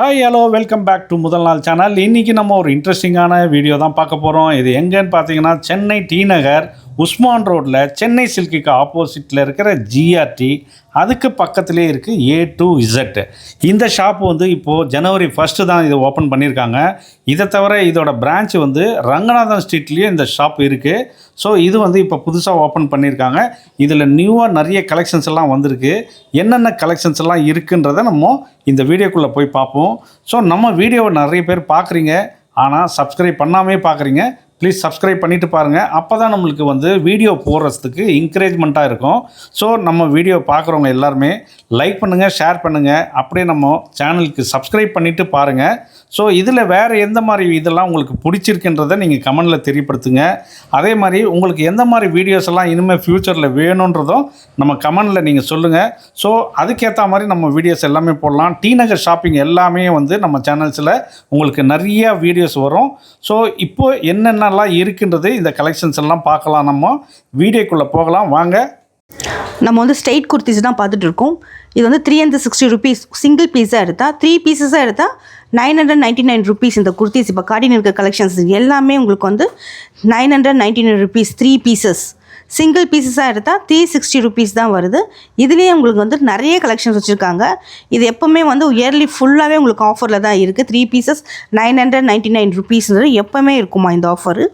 Hi hello welcome back to முதல் நாள் channel இன்றைக்கி நம்ம ஒரு இன்ட்ரெஸ்டிங்கான வீடியோ தான் பார்க்க போகிறோம் இது எங்கேன்னு பார்த்தீங்கன்னா சென்னை டி நகர் உஸ்மான் ரோட்டில் சென்னை சில்கிக்கு ஆப்போசிட்டில் இருக்கிற ஜிஆர்டி அதுக்கு பக்கத்துலேயே இருக்குது ஏ டு இசட் இந்த ஷாப் வந்து இப்போது ஜனவரி ஃபஸ்ட்டு தான் இது ஓப்பன் பண்ணியிருக்காங்க. இதை தவிர இதோட பிரான்ச் வந்து ரங்கநாதன் ஸ்ட்ரீட்லேயும் இந்த ஷாப் இருக்குது ஸோ இது வந்து இப்போ புதுசாக ஓப்பன் பண்ணியிருக்காங்க. இதில் நியூவாக நிறைய கலெக்ஷன்ஸ் எல்லாம் வந்திருக்கு. என்னென்ன கலெக்ஷன்ஸ் எல்லாம் இருக்குன்றதை நம்ம இந்த வீடியோக்குள்ளே போய் பார்ப்போம். ஸோ நம்ம வீடியோவை நிறைய பேர் பார்க்குறீங்க. ஆனால் சப்ஸ்கிரைப் பண்ணாமே பார்க்குறீங்க. ப்ளீஸ் சப்ஸ்கிரைப் பண்ணிட்டு பாருங்கள் அப்போ தான் நம்மளுக்கு வந்து வீடியோ போடுறதுக்கு என்கரேஜ்மெண்ட்டாக இருக்கும். ஸோ நம்ம வீடியோ பார்க்குறவங்க எல்லாருமே லைக் பண்ணுங்கள் ஷேர் பண்ணுங்கள் அப்படியே நம்ம சேனலுக்கு சப்ஸ்கிரைப் பண்ணிவிட்டு பாருங்கள் ஸோ இதில் வேறு எந்த மாதிரி இதெல்லாம் உங்களுக்கு பிடிச்சிருக்குன்றதை நீங்கள் கமெண்டில் தெரியப்படுத்துங்க. அதே மாதிரி உங்களுக்கு எந்த மாதிரி வீடியோஸ் எல்லாம் இனிமேல் ஃப்யூச்சரில் வேணுன்றதும் நம்ம கமெண்டில் நீங்கள் சொல்லுங்கள் ஸோ அதுக்கேற்ற மாதிரி நம்ம வீடியோஸ் எல்லாமே போடலாம். டி நகர் ஷாப்பிங் எல்லாமே வந்து நம்ம சேனல்ஸில் உங்களுக்கு நிறைய வீடியோஸ் வரும். ஸோ இப்போ என்னென்னலாம் இருக்குன்றது இந்த கலெக்ஷன்ஸ் எல்லாம் பார்க்கலாம் நம்ம. வீடியோக்குள்ளே போகலாம். வாங்க. நம்ம வந்து ஸ்ட்ரெயிட் குர்த்திஸ் தான் பார்த்துட்டு இருக்கோம். இது வந்து three hundred sixty rupees single பீஸாக எடுத்தால் த்ரீ பீஸஸாக எடுத்தால் nine hundred ninety nine rupees இந்த குர்த்திஸ் இப்போ காட்டின் இருக்க கலெக்ஷன்ஸ் எல்லாமே உங்களுக்கு வந்து nine hundred ninety nine rupees three pieces single பீசஸாக எடுத்தால் த்ரீ சிக்ஸ்டி ருபீஸ் தான் வருது. இதுலேயே உங்களுக்கு வந்து நிறைய கலெக்ஷன்ஸ் வச்சுருக்காங்க. இது எப்போவுமே வந்து இயர்லி ஃபுல்லாகவே உங்களுக்கு ஆஃபரில் தான் இருக்குது three pieces nine hundred ninety nine ருபீஸ்ன்றது எப்போவுமே இருக்குமா இந்த ஆஃபரு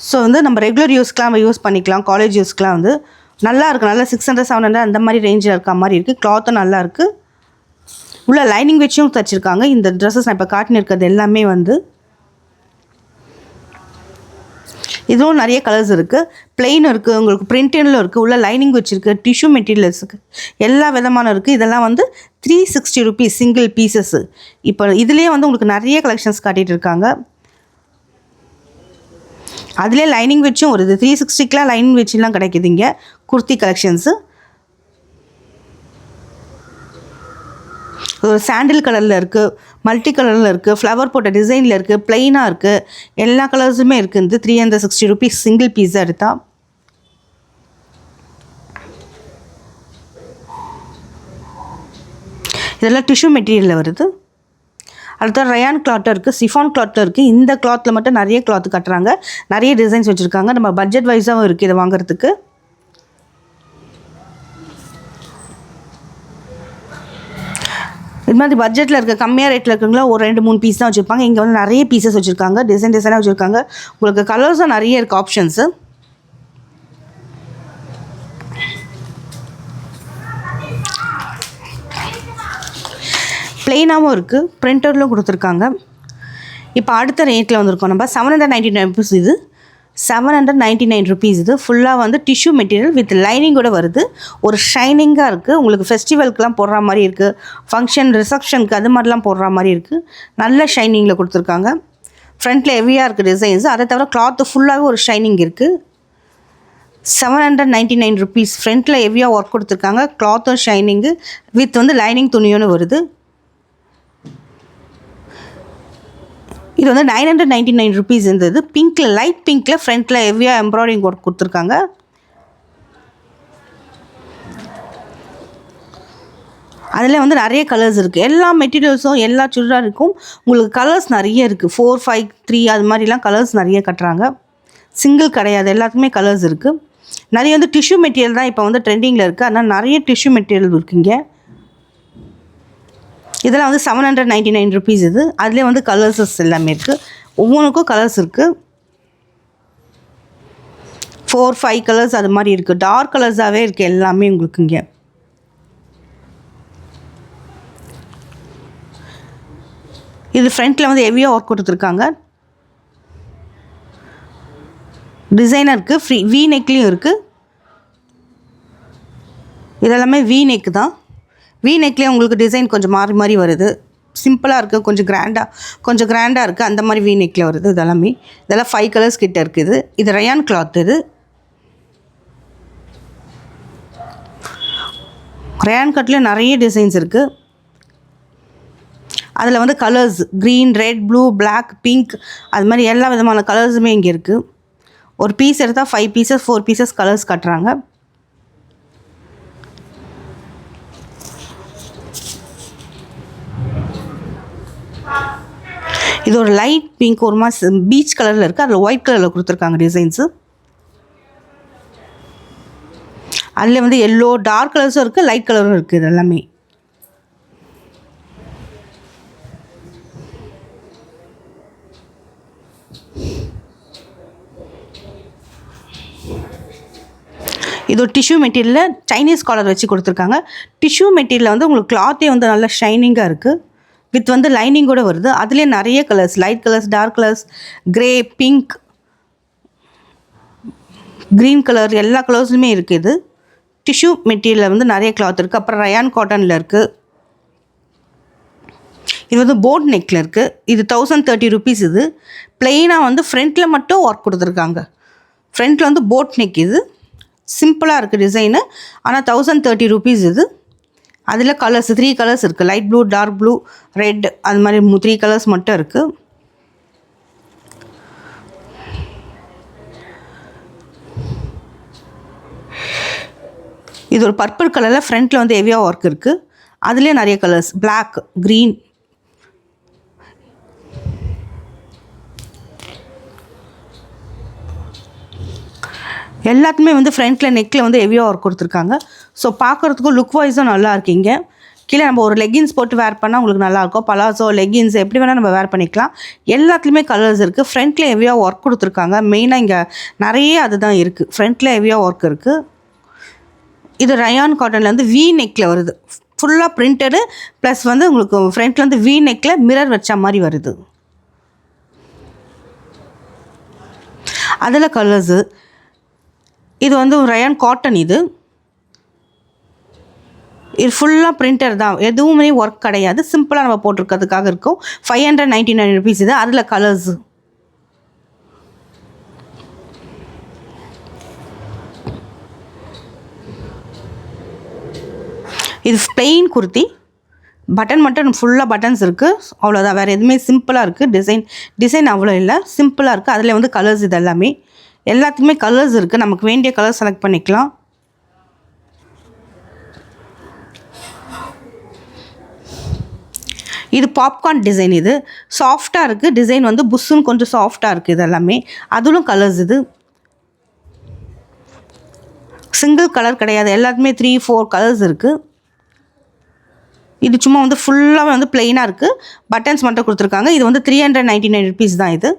ஸோ வந்து நம்ம ரெகுலர் யூஸ்க்கெலாம் நம்ம யூஸ் பண்ணிக்கலாம். காலேஜ் யூஸ்க்கெலாம் வந்து நல்லா இருக்குது நல்லா சிக்ஸ் ஹண்ட்ரட் செவன் ஹண்ட்ரட் அந்த மாதிரி ரேஞ்சில் இருக்க மாதிரி இருக்குது கிளாத்தும் நல்லா இருக்குது உள்ள லைனிங் வச்சும் தச்சிருக்காங்க. இந்த ட்ரெஸ்ஸஸ் நான் இப்போ காட்டினு இருக்கிறது எல்லாமே வந்து இதுவும் நிறைய கலர்ஸ் இருக்குது plain இருக்குது உங்களுக்கு பிரிண்டனில் இருக்குது உள்ள லைனிங் வச்சுருக்கு. டிஷ்யூ மெட்டீரியல்ஸ் இருக்குது எல்லா விதமான இருக்குது இதெல்லாம் வந்து three sixty rupees single pieces இப்போ இதுலேயே வந்து உங்களுக்கு நிறைய கலெக்ஷன்ஸ் காட்டிகிட்டு இருக்காங்க. அதிலே லைனிங் வச்சும் வருது த்ரீ சிக்ஸ்டிக்கெலாம் லைனிங் வச்சுலாம் கிடைக்குதுங்க குர்த்தி கலெக்ஷன்ஸு ஒரு சாண்டில் கலரில் இருக்குது மல்டி கலரில் இருக்குது ஃப்ளவர் போட்ட டிசைனில் இருக்குது ப்ளைனாக இருக்குது எல்லா கலர்ஸுமே இருக்குது இந்த three hundred sixty rupees single பீஸாக எடுத்தால் இதெல்லாம் டிஷ்யூ மெட்டீரியலில் வருது. அடுத்து ரயான் கிளாத்தில் இருக்குது சிஃபான் கிளாத்தில் இருக்குது இந்த கிளாத்தில் மட்டும் நிறைய கிளாத் கட்டுறாங்க. நிறைய டிசைன்ஸ் வச்சுருக்காங்க. நம்ம பட்ஜெட் வைஸாகவும் இருக்குது இதை வாங்குறதுக்கு. இது மாதிரி பட்ஜெட்டில் இருக்க கம்மியாக ரேட்டில் இருக்குங்களா ஒரு ரெண்டு மூணு பீஸ் தான் வச்சுருப்பாங்க. இங்கே வந்து நிறைய பீசஸ் வச்சுருக்காங்க. டிசைன் டிசைனாக வச்சுருக்காங்க. உங்களுக்கு கலர்ஸும் நிறைய இருக்குது ஆப்ஷன்ஸு ப்ளெயினாகவும் இருக்குது பிரிண்டர்லும் கொடுத்துருக்காங்க. இப்போ அடுத்த ரேட்டில் வந்திருக்கோம் நம்ம. Seven hundred ninety nine rupees இது. Seven hundred ninety nine rupees இது ஃபுல்லாக வந்து டிஷ்யூ மெட்டீரியல் வித் லைனிங்கோட வருது. ஒரு ஷைனிங்காக இருக்குது உங்களுக்கு ஃபெஸ்டிவல்க்குலாம் போடுற மாதிரி இருக்குது ஃபங்க்ஷன் ரிசப்ஷனுக்கு அது மாதிரிலாம் போடுற மாதிரி இருக்குது நல்ல ஷைனிங்கில் கொடுத்துருக்காங்க. ஃப்ரண்ட்டில் ஹெவியாக இருக்குது டிசைன்ஸ் அதை தவிர கிளாத்து ஃபுல்லாகவே ஒரு ஷைனிங் இருக்குது seven hundred ninety nine rupees ஃப்ரண்ட்டில் ஹெவியாக ஒர்க் கொடுத்துருக்காங்க. கிளாத்தும் ஷைனிங்கு வித் வந்து லைனிங் துணியோன்னு வருது. இது வந்து nine hundred ninety nine rupees இருந்தது பிங்க்கில் லைட் பிங்க்கில் ஃப்ரண்ட்டில் ஹெவியாக எம்ப்ராய்டிங் ஒர்க் கொடுத்துருக்காங்க. அதில் வந்து நிறைய கலர்ஸ் இருக்குது எல்லா மெட்டீரியல்ஸும் எல்லா சுடிதாருக்கும் உங்களுக்கு கலர்ஸ் நிறைய இருக்குது ஃபோர் ஃபைவ் த்ரீ அது மாதிரிலாம் கலர்ஸ் நிறைய கட்டுறாங்க. சிங்கிள் கிடையாது. எல்லாத்துக்குமே கலர்ஸ் இருக்குது நிறைய வந்து டிஷ்யூ மெட்டீரியல் தான் இப்போ வந்து ட்ரெண்டிங்கில் இருக்குது ஆனால் நிறைய டிஷ்யூ மெட்டீரியல் இருக்குங்க இதெல்லாம் வந்து seven hundred ninety nine rupees இது. அதுலேயே வந்து கலர்ஸஸ் எல்லாமே இருக்குது ஒவ்வொன்றுக்கும் கலர்ஸ் இருக்குது ஃபோர் ஃபைவ் கலர்ஸ் அது மாதிரி இருக்குது டார்க் கலர்ஸாகவே இருக்குது எல்லாமே உங்களுக்கு இங்கே. இது ஃப்ரண்ட்டில் வந்து ஹெவியாக ஒர்க் கொடுத்துருக்காங்க. டிசைனர் இருக்குது ஃப்ரீ வி நெக்லேயும் இருக்குது இதெல்லாமே வி நெக் தான். வி நெக்லேயே உங்களுக்கு டிசைன் கொஞ்சம் மாறி மாறி வருது. சிம்பிளாக இருக்குது கொஞ்சம் கிராண்டாக கொஞ்சம் கிராண்டாக இருக்குது அந்த மாதிரி வி நெக்கில் வருது இதெல்லாமே. இதெல்லாம் ஃபைவ் கலர்ஸ் கிட்ட இருக்குது. இது ரயான் கிளாத் இது. ரயான் கட்டில் நிறைய டிசைன்ஸ் இருக்குது அதில் வந்து colours green red blue black pink அது மாதிரி எல்லா விதமான கலர்ஸுமே இங்கே இருக்குது ஒரு பீஸ் எடுத்தால் five pieces four pieces colours கட்டுறாங்க. இது ஒரு லைட் பிங்க் ஒரு மாதிரி பீச் கலரில் இருக்குது அதில் ஒயிட் கலரில் கொடுத்துருக்காங்க டிசைன்ஸு அதில் வந்து எல்லோ டார்க் கலர்ஸும் இருக்குது லைட் கலரும் இருக்குது இது எல்லாமே. இது ஒரு டிஷ்யூ மெட்டீரியலில் சைனீஸ் காலர் வச்சு கொடுத்துருக்காங்க. டிஷ்யூ மெட்டீரியலில் வந்து உங்களுக்கு கிளாத்தே வந்து நல்லா ஷைனிங்காக இருக்குது வித் வந்து லைனிங் கூட வருது. அதுலேயே நிறைய colours light colours dark colours grey pink green colour எல்லா கலர்ஸ்லையுமே இருக்குது இது. டிஷ்யூ மெட்டீரியலில் வந்து நிறைய கிளாத் இருக்குது அப்புறம் ரயான் காட்டனில் இருக்குது இது வந்து போட் நெக்கில் இருக்குது இது தௌசண்ட் தேர்ட்டி ருபீஸ் இது. பிளெயினாக வந்து ஃப்ரண்ட்டில் மட்டும் ஒர்க் கொடுத்துருக்காங்க. ஃப்ரண்ட்டில் வந்து போட் நெக் இது. சிம்பிளாக இருக்குது டிசைனு ஆனால் தௌசண்ட் தேர்ட்டி ருபீஸ் இது. அதில் கலர்ஸ் த்ரீ கலர்ஸ் இருக்குது light blue dark blue red அது மாதிரி த்ரீ கலர்ஸ் மட்டும் இருக்குது இது ஒரு பர்பிள் கலரில் ஃப்ரண்ட்டில் வந்து ஹெவியாக ஒர்க் இருக்குது அதுலேயே நிறைய கலர்ஸ் பிளாக் க்ரீன் எல்லாத்துமே வந்து ஃப்ரண்ட்டில் நெக்கில் வந்து ஹெவியாக ஒர்க் கொடுத்துருக்காங்க. ஸோ பார்க்குறதுக்கும் லுக் வைஸும் நல்லா இருக்கீங்க கீழே நம்ம ஒரு லெகின்ஸ் போட்டு வேர் பண்ணால் உங்களுக்கு நல்லாயிருக்கும் பலாசோ லெகின்ஸ் எப்படி வேணால் நம்ம வேர் பண்ணிக்கலாம். எல்லாத்துலேயுமே கலர்ஸ் இருக்குது ஃப்ரண்ட்டில் ஹெவியாக ஒர்க் கொடுத்துருக்காங்க. மெயினாக இங்கே நிறைய அதுதான் இருக்குது ஃப்ரண்ட்டில் ஹெவியாக ஒர்க் இருக்குது இது ரயான் காட்டன்லேருந்து வி நெக்கில் வருது. ஃபுல்லாக பிரிண்டடு ப்ளஸ் வந்து உங்களுக்கு ஃப்ரண்ட்லேருந்து வி நெக்கில் மிரர் வச்ச மாதிரி வருது. அதில் கலர்ஸு இது. வந்து ரயான் காட்டன் இது. இது ஃபுல்லாக பிரிண்டர் தான். எதுவுமே ஒர்க் கிடையாது. சிம்பிளாக நம்ம போட்டிருக்கிறதுக்காக இருக்கும். Five hundred ninety nine rupees இது. அதில் கலர்ஸ் இது பிளெயின் குர்த்தி பட்டன் மட்டும் ஃபுல்லாக பட்டன்ஸ் இருக்குது அவ்வளோதான் வேறு எதுவுமே சிம்பிளாக இருக்குது டிசைன் டிசைன் அவ்வளோ இல்லை. சிம்பிளாக இருக்குது அதில் வந்து கலர்ஸ் இது எல்லாமே எல்லாத்துக்குமே கலர்ஸ் இருக்குது நமக்கு வேண்டிய கலர் செலக்ட் பண்ணிக்கலாம். இது பாப்கார்ன் டிசைன் இது. சாஃப்டாக இருக்குது டிசைன் வந்து புஷ்ஷுன்னு கொஞ்சம் சாஃப்டாக இருக்குது இது எல்லாமே அதிலும் கலர்ஸ் இது. சிங்கிள் கலர் கிடையாது. எல்லாத்துமே த்ரீ ஃபோர் கலர்ஸ் இருக்குது இது சும்மா வந்து ஃபுல்லாக வந்து பிளெயினாக இருக்குது பட்டன்ஸ் மட்டும் கொடுத்துருக்காங்க. இது வந்து three hundred ninety nine rupees தான் இது.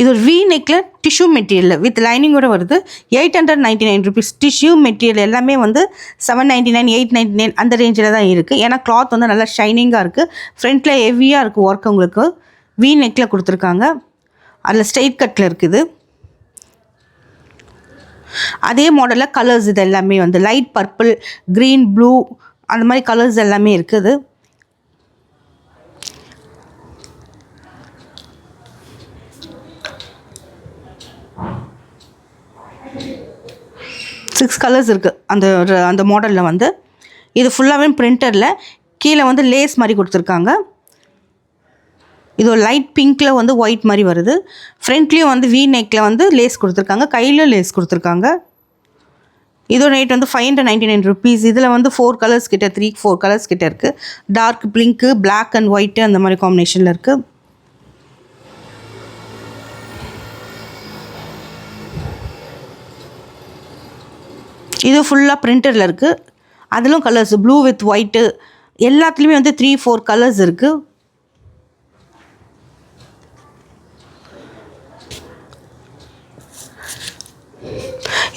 இது ஒரு வி நெக்கில் டிஷ்யூ மெட்டீரியல் வித் லைனிங்கோட வருது. Eight hundred ninety nine rupees tissue material எல்லாமே வந்து seven ninety nine eight ninety nine அந்த ரேஞ்சில் தான் இருக்குது ஏன்னா கிளாத் வந்து நல்லா ஷைனிங்காக இருக்குது ஃப்ரண்ட்டில் ஹெவியாக இருக்குது ஒர்க் உங்களுக்கு. வி நெக்கில் கொடுத்துருக்காங்க. அதில் ஸ்ட்ரெயிட் கட்டில் இருக்குது. அதே மாடலில் கலர்ஸ் இது எல்லாமே வந்து. லைட் பர்பிள் க்ரீன் ப்ளூ அந்த மாதிரி கலர்ஸ் எல்லாமே இருக்குது. சிக்ஸ் கலர்ஸ் இருக்குது அந்த ஒரு- அந்த மாடலில் வந்து. இது ஃபுல்லாகவே பிரிண்டரில் கீழே வந்து லேஸ் மாதிரி கொடுத்துருக்காங்க. இது ஒரு லைட் பிங்க்கில் வந்து ஒயிட் மாதிரி வருது. ஃப்ரண்ட்லேயும் வந்து வி நெக்கில் வந்து லேஸ் கொடுத்துருக்காங்க. கையிலும் லேஸ் கொடுத்துருக்காங்க. இதோட ரேட் வந்து five hundred ninety nine rupees இதில் வந்து ஃபோர் கலர்ஸ் கிட்ட த்ரீ ஃபோர் கலர்ஸ் கிட்ட இருக்குது dark pink black and white அந்த மாதிரி காம்பினேஷனில் இருக்குது இது ஃபுல்லாக பிரிண்டரில் இருக்குது அதிலும் கலர்ஸ் ப்ளூ வித் ஒயிட்டு எல்லாத்துலேயுமே வந்து த்ரீ ஃபோர் கலர்ஸ் இருக்குது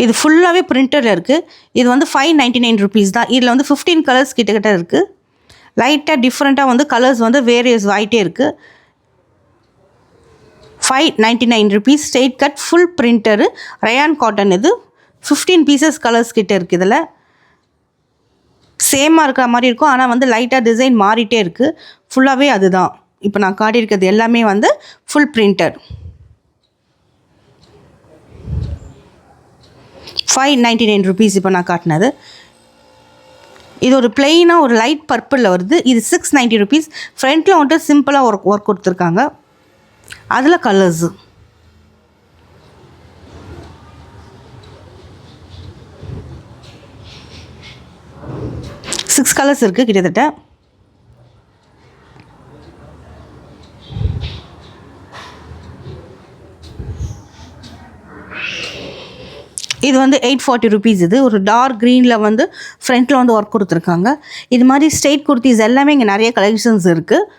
இது ஃபுல்லாகவே பிரிண்டரில் இருக்குது இது வந்து ஃபைவ் நைன்டி நைன் ருபீஸ் தான். இதில் வந்து ஃபிஃப்டீன் கலர்ஸ் கிட்டக்கிட்ட இருக்குது லைட்டாக டிஃப்ரெண்ட்டாக வந்து கலர்ஸ் வந்து வேரியஸ் ஆகிட்டே இருக்குது five ninety nine rupees straight cut full printer rayon cotton இது. ஃபிஃப்டீன் பீசஸ் கலர்ஸ் கிட்டே இருக்குது இதில். சேமாக இருக்கிற மாதிரி இருக்கும். ஆனால் வந்து லைட்டாக டிசைன் மாறிட்டே இருக்குது ஃபுல்லாகவே அதுதான். இப்போ நான் காட்டியிருக்கிறது எல்லாமே வந்து full printer five ninety nine rupees இப்போ நான் காட்டினது. இது ஒரு பிளெயினாக ஒரு லைட் பர்பிளில் வருது. இது சிக்ஸ் நைன்ட்டி ருபீஸ் ஃப்ரண்ட்டில் வந்துட்டு சிம்பிளாக ஒர்க் ஒர்க் கொடுத்துருக்காங்க. அதில் கலர்ஸு சிக்ஸ் கலர்ஸ் இருக்குது கிட்டத்தட்ட. இது வந்து எயிட் ஃபார்ட்டி ருபீஸ் இது ஒரு டார்க் க்ரீனில் வந்து ஃப்ரண்ட்டில் வந்து ஒர்க் கொடுத்துருக்காங்க. இது மாதிரி ஸ்ட்ரெயிட் குர்த்திஸ் எல்லாமே இங்கே நிறைய கலெக்ஷன்ஸ் இருக்குது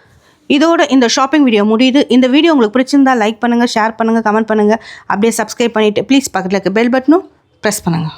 இதோட இந்த ஷாப்பிங் வீடியோ முடியுது. இந்த வீடியோ உங்களுக்கு பிடிச்சிருந்தா லைக் பண்ணுங்கள் ஷேர் பண்ணுங்கள் கமெண்ட் பண்ணுங்கள் அப்படியே சப்ஸ்கிரைப் பண்ணிவிட்டு ப்ளீஸ் பக்கத்தில் இருக்க பெல் பட்டனும் ப்ரெஸ் பண்ணுங்கள்